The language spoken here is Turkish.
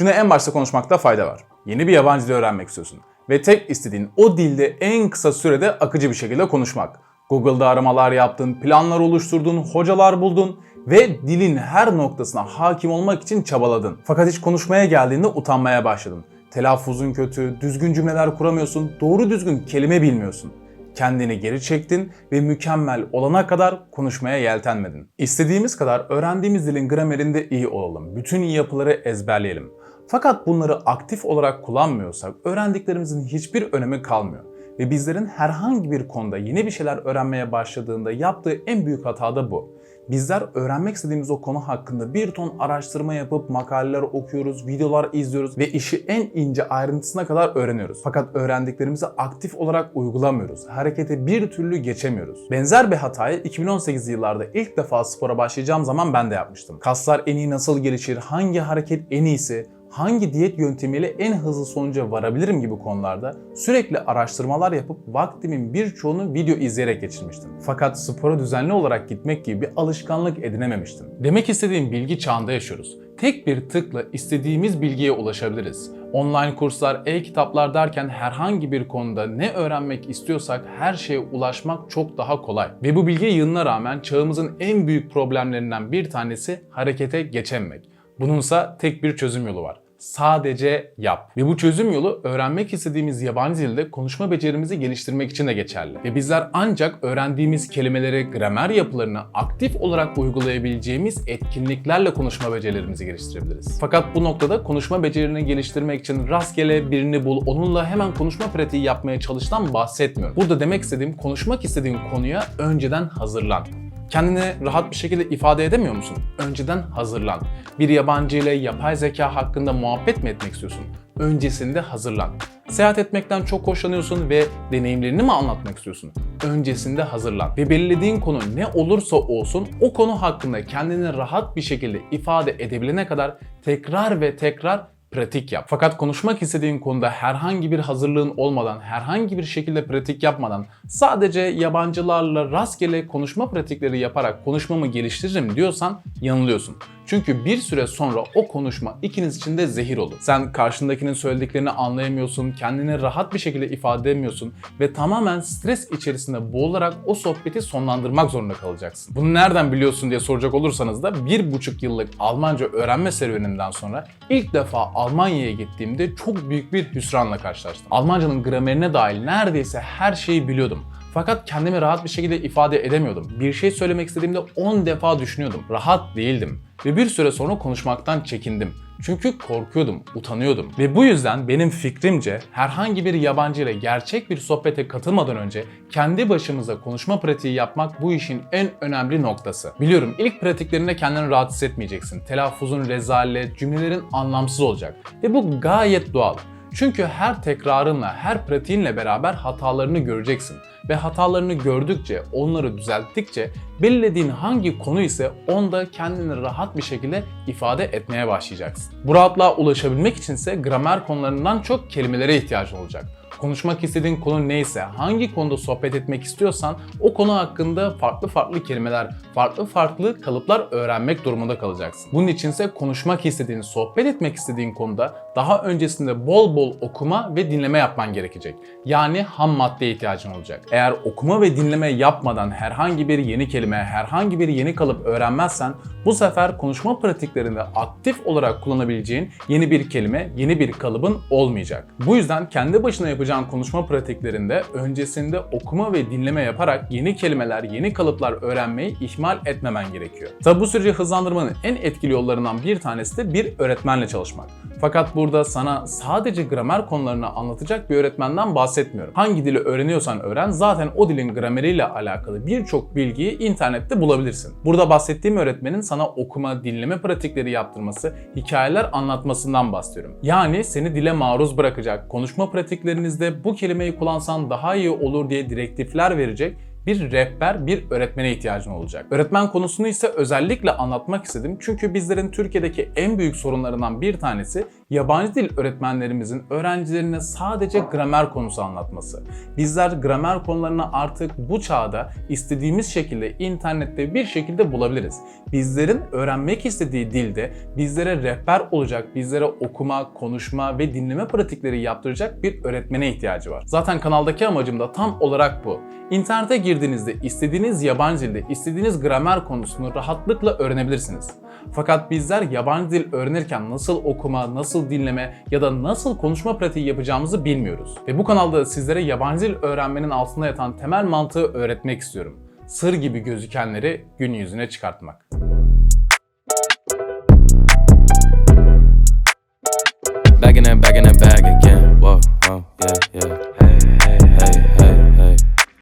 Şunu en başta konuşmakta fayda var. Yeni bir yabancı dil öğrenmek istiyorsun ve tek istediğin o dilde en kısa sürede akıcı bir şekilde konuşmak. Google'da aramalar yaptın, planlar oluşturdun, hocalar buldun ve dilin her noktasına hakim olmak için çabaladın. Fakat hiç konuşmaya geldiğinde utanmaya başladın. Telaffuzun kötü, düzgün cümleler kuramıyorsun, doğru düzgün kelime bilmiyorsun. Kendini geri çektin ve mükemmel olana kadar konuşmaya yeltenmedin. İstediğimiz kadar öğrendiğimiz dilin gramerinde iyi olalım. Bütün yapıları ezberleyelim. Fakat bunları aktif olarak kullanmıyorsak öğrendiklerimizin hiçbir önemi kalmıyor. Ve bizlerin herhangi bir konuda yeni bir şeyler öğrenmeye başladığında yaptığı en büyük hata da bu. Bizler öğrenmek istediğimiz o konu hakkında bir ton araştırma yapıp makaleler okuyoruz, videolar izliyoruz ve işi en ince ayrıntısına kadar öğreniyoruz. Fakat öğrendiklerimizi aktif olarak uygulamıyoruz. Harekete bir türlü geçemiyoruz. Benzer bir hatayı 2018 yıllarda ilk defa spora başlayacağım zaman ben de yapmıştım. Kaslar en iyi nasıl gelişir, hangi hareket en iyisi, hangi diyet yöntemiyle en hızlı sonuca varabilirim gibi konularda sürekli araştırmalar yapıp vaktimin birçoğunu video izleyerek geçirmiştim. Fakat spora düzenli olarak gitmek gibi bir alışkanlık edinememiştim. Demek istediğim bilgi çağında yaşıyoruz. Tek bir tıkla istediğimiz bilgiye ulaşabiliriz. Online kurslar, e-kitaplar derken herhangi bir konuda ne öğrenmek istiyorsak her şeye ulaşmak çok daha kolay. Ve bu bilgi yığınına rağmen çağımızın en büyük problemlerinden bir tanesi harekete geçememek. Bununsa tek bir çözüm yolu var. Sadece yap. Ve bu çözüm yolu öğrenmek istediğimiz yabancı dilde konuşma becerimizi geliştirmek için de geçerli. Ve bizler ancak öğrendiğimiz kelimeleri, gramer yapılarını aktif olarak uygulayabileceğimiz etkinliklerle konuşma becerilerimizi geliştirebiliriz. Fakat bu noktada konuşma becerini geliştirmek için rastgele birini bul, onunla hemen konuşma pratiği yapmaya çalıştan bahsetmiyorum. Burada demek istediğim konuşmak istediğin konuya önceden hazırlan. Kendini rahat bir şekilde ifade edemiyor musun? Önceden hazırlan. Bir yabancı ile yapay zeka hakkında muhabbet mi etmek istiyorsun? Öncesinde hazırlan. Seyahat etmekten çok hoşlanıyorsun ve deneyimlerini mi anlatmak istiyorsun? Öncesinde hazırlan. Ve belirlediğin konu ne olursa olsun o konu hakkında kendini rahat bir şekilde ifade edebilene kadar tekrar ve tekrar pratik yap. Fakat konuşmak istediğin konuda herhangi bir hazırlığın olmadan, herhangi bir şekilde pratik yapmadan sadece yabancılarla rastgele konuşma pratikleri yaparak konuşmamı geliştiririm diyorsan yanılıyorsun. Çünkü bir süre sonra o konuşma ikiniz için de zehir olur. Sen karşındakinin söylediklerini anlayamıyorsun, kendini rahat bir şekilde ifade edemiyorsun ve tamamen stres içerisinde boğularak o sohbeti sonlandırmak zorunda kalacaksın. Bunu nereden biliyorsun diye soracak olursanız da bir buçuk yıllık Almanca öğrenme serüvenimden sonra ilk defa Almanya'ya gittiğimde çok büyük bir hüsranla karşılaştım. Almancanın gramerine dahil neredeyse her şeyi biliyordum. Fakat kendimi rahat bir şekilde ifade edemiyordum. Bir şey söylemek istediğimde 10 defa düşünüyordum. Rahat değildim. Ve bir süre sonra konuşmaktan çekindim. Çünkü korkuyordum, utanıyordum. Ve bu yüzden benim fikrimce herhangi bir yabancı ile gerçek bir sohbete katılmadan önce kendi başımıza konuşma pratiği yapmak bu işin en önemli noktası. Biliyorum ilk pratiklerinde kendini rahat hissetmeyeceksin. Telaffuzun rezalet, cümlelerin anlamsız olacak. Ve bu gayet doğal. Çünkü her tekrarınla, her pratiğinle beraber hatalarını göreceksin. Ve hatalarını gördükçe, onları düzelttikçe belirlediğin hangi konu ise onda kendini rahat bir şekilde ifade etmeye başlayacaksın. Bu rahatlığa ulaşabilmek içinse gramer konularından çok kelimelere ihtiyacın olacak konuşmak istediğin konu neyse, hangi konuda sohbet etmek istiyorsan o konu hakkında farklı farklı kelimeler, farklı farklı kalıplar öğrenmek durumunda kalacaksın. Bunun içinse konuşmak istediğin, sohbet etmek istediğin konuda daha öncesinde bol bol okuma ve dinleme yapman gerekecek. Yani ham maddeye ihtiyacın olacak. Eğer okuma ve dinleme yapmadan herhangi bir yeni kelime, herhangi bir yeni kalıp öğrenmezsen bu sefer konuşma pratiklerinde aktif olarak kullanabileceğin yeni bir kelime, yeni bir kalıbın olmayacak. Bu yüzden kendi başına yapacağın konuşma pratiklerinde öncesinde okuma ve dinleme yaparak yeni kelimeler, yeni kalıplar öğrenmeyi ihmal etmemen gerekiyor. Tabi bu süreci hızlandırmanın en etkili yollarından bir tanesi de bir öğretmenle çalışmak. Fakat burada sana sadece gramer konularını anlatacak bir öğretmenden bahsetmiyorum. Hangi dili öğreniyorsan öğren zaten o dilin grameriyle alakalı birçok bilgiyi internette bulabilirsin. Burada bahsettiğim öğretmenin sana okuma, dinleme pratikleri yaptırması, hikayeler anlatmasından bahsediyorum. Yani seni dile maruz bırakacak, konuşma pratiklerinizde bu kelimeyi kullansan daha iyi olur diye direktifler verecek bir rehber, bir öğretmene ihtiyacın olacak. Öğretmen konusunu ise özellikle anlatmak istedim çünkü bizlerin Türkiye'deki en büyük sorunlarından bir tanesi yabancı dil öğretmenlerimizin öğrencilerine sadece gramer konusu anlatması. Bizler gramer konularını artık bu çağda istediğimiz şekilde internette bir şekilde bulabiliriz. Bizlerin öğrenmek istediği dilde bizlere rehber olacak, bizlere okuma, konuşma ve dinleme pratikleri yaptıracak bir öğretmene ihtiyacı var. Zaten kanaldaki amacım da tam olarak bu. İnternete girdiğinizde istediğiniz yabancı dilde istediğiniz gramer konusunu rahatlıkla öğrenebilirsiniz. Fakat bizler yabancı dil öğrenirken nasıl okuma, nasıl dinleme ya da nasıl konuşma pratiği yapacağımızı bilmiyoruz. Ve bu kanalda sizlere yabancı dil öğrenmenin altında yatan temel mantığı öğretmek istiyorum. Sır gibi gözükenleri gün yüzüne çıkartmak. Back in that, back in that bag again. Whoa, whoa, yeah, yeah.